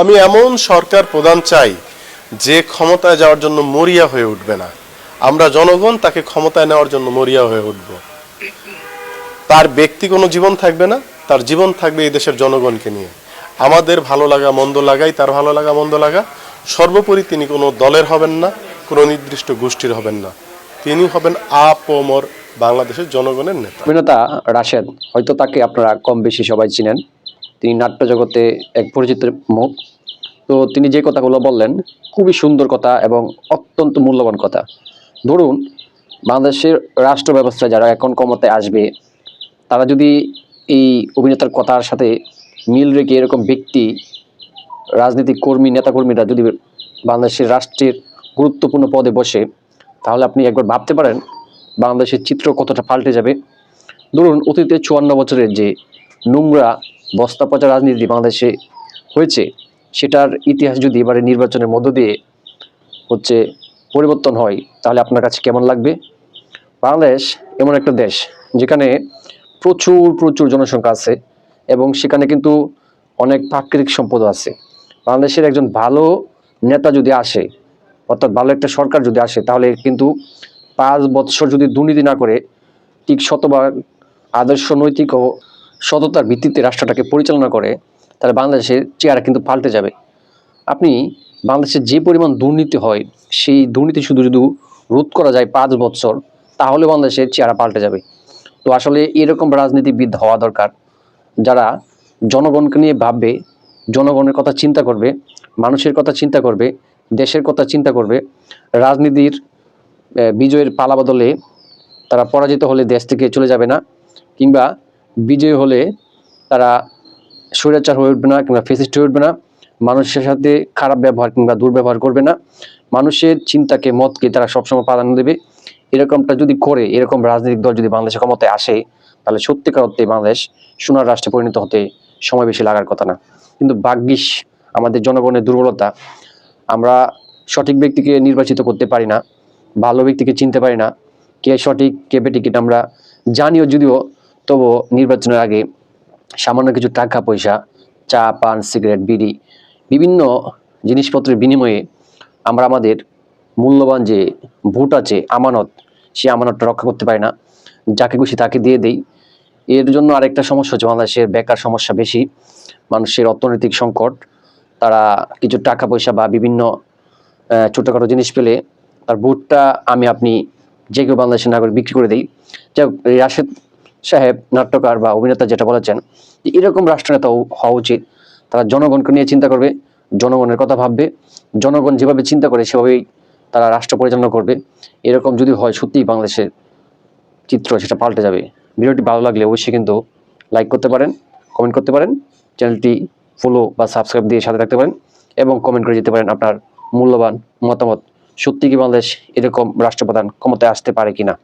আমি এমন সরকার প্রধান চাই যে ক্ষমতায় যাওয়ার জন্য মরিয়া হয়ে উঠবে না। আমরা জনগণ তাকে ক্ষমতায় নেওয়ার জন্য মরিয়া হয়ে উঠব। তার ব্যক্তি কোনো জীবন থাকবে না, তার জীবন থাকবে এই দেশের জনগণকে নিয়ে। আমাদের ভালো লাগা, মন্দ লাগাই, তার ভালো লাগা, মন্দ লাগা, সর্বোপরি তিনি কোনো দলের হবেন না, কোনো নির্দিষ্ট গোষ্ঠীর হবেন না। তিনি হবেন আপমর বাংলাদেশের জনগণের নেতা। অভিনেতা রাশেদ, হয়তো তাকে আপনারা কম বেশি সবাই চিনেন। তিনি নাট্য জগতে এক পরিচিত মুখ। তো তিনি যে কথাগুলো বললেন, খুবই সুন্দর কথা এবং অত্যন্ত মূল্যবান কথা। ধরুন, বাংলাদেশের রাষ্ট্র ব্যবস্থায় যারা এখন ক্ষমতায় আসবে, তারা যদি এই অভিনেতার কথার সাথে মিল রেখে এরকম ব্যক্তি রাজনৈতিক কর্মী, নেতাকর্মীরা যদি বাংলাদেশের রাষ্ট্রের গুরুত্বপূর্ণ পদে বসে, তাহলে আপনি একবার ভাবতে পারেন, বাংলাদেশের চিত্র কতটা পাল্টে যাবে। ধরুন, অতীতে চুয়ান্ন বছরের যে নোংরা বস্তা পচা রাজনীতি বাংলাদেশে হয়েছে, সেটার ইতিহাস যদি এবারে নির্বাচনের মধ্য দিয়ে হচ্ছে পরিবর্তন হয়, তাহলে আপনার কাছে কেমন লাগবে? বাংলাদেশ এমন একটা দেশ, যেখানে প্রচুর প্রচুর জনসংখ্যা আছে এবং সেখানে কিন্তু অনেক প্রাকৃতিক সম্পদ আছে। বাংলাদেশের একজন ভালো নেতা যদি আসে, অর্থাৎ ভালো একটা সরকার যদি আসে, তাহলে কিন্তু পাঁচ বৎসর যদি দুর্নীতি না করে ঠিক শতভাগ আদর্শ নৈতিক ও সততার ভিত্তিতে রাষ্ট্রটাকে পরিচালনা করে, তাহলে বাংলাদেশের চেহারা কিন্তু পাল্টে যাবে। আপনি বাংলাদেশের যে পরিমাণ দুর্নীতি হয়, সেই দুর্নীতি শুধু শুধু রোধ করা যায় পাঁচ বছর তাহলে বাংলাদেশের চেহারা পাল্টে যাবে। তো আসলে এরকম রাজনীতিবিদ হওয়া দরকার, যারা জনগণকে নিয়ে ভাববে, জনগণের কথা চিন্তা করবে, মানুষের কথা চিন্তা করবে, দেশের কথা চিন্তা করবে, রাজনীতির বিজয়ের পালা বদলে তারা পরাজিত হলে দেশ থেকে চলে যাবে না, কিংবা বিজয় হলে তারা স্বৈরাচার হয়ে উঠবে না কিংবা ফেসিস্ট হয়ে উঠবে না। মানুষের সাথে খারাপ ব্যবহার কিংবা দুর্ব্যবহার করবে না। মানুষের চিন্তাকে, মতকে তারা সবসময় প্রাধান্য দেবে। এরকমটা যদি করে, এরকম রাজনৈতিক দল যদি বাংলাদেশের ক্ষমতায় আসে, তাহলে সত্যিকার অর্থে বাংলাদেশ সোনার রাষ্ট্রে পরিণত হতে সময় বেশি লাগার কথা না। কিন্তু ভাগ্যিস আমাদের জনগণের দুর্বলতা, আমরা সঠিক ব্যক্তিকে নির্বাচিত করতে পারি না, ভালো ব্যক্তিকে চিনতে পারি না। কে সঠিক, কে বেটিকিট আমরা জানিও যদিও তবু নির্বাচনের আগে সামান্য কিছু টাকা পয়সা চা পান সিগারেট বিড়ি বিভিন্ন জিনিসপত্রের বিনিময়ে আমরা আমাদের মূল্যবান যে ভোট আছে আমানত সে আমানতটা রক্ষা করতে পারি না। যাকে খুশি তাকে দিয়ে দেই। এর জন্য আরেকটা সমস্যা হচ্ছে বাংলাদেশের বেকার সমস্যা বেশি। মানুষের অর্থনৈতিক সংকট তারা কিছু টাকা পয়সা বা বিভিন্ন ছোটখাটো জিনিস পেলে তার ভোটটা আমি আপনি যে কেউ বাংলাদেশের নাগরিক বিক্রি করে দিই। যাই হোক, রাশেদ সাহেব, নাট্যকার বা অভিনেতা যেটা বলেছেন, যে এরকম রাষ্ট্রনেতা হওয়া উচিত। তারা জনগণকে নিয়ে চিন্তা করবে, জনগণের কথা ভাববে, জনগণ যেভাবে চিন্তা করে সেভাবেই তারা রাষ্ট্র পরিচালনা করবে। এরকম যদি হয়, সত্যিই বাংলাদেশের চিত্র সেটা পাল্টে যাবে। ভিডিওটি ভালো লাগলে অবশ্যই কিন্তু লাইক করতে পারেন কমেন্ট করতে পারেন, চ্যানেলটি ফলো বা সাবস্ক্রাইব দিয়ে সাথে থাকতে পারেন, এবং কমেন্ট করে যেতে পারেন আপনার মূল্যবান মতামত। সত্যি কি বাংলাদেশ এরকম রাষ্ট্রপ্রধান ক্ষমতায় আসতে পারে কিনা?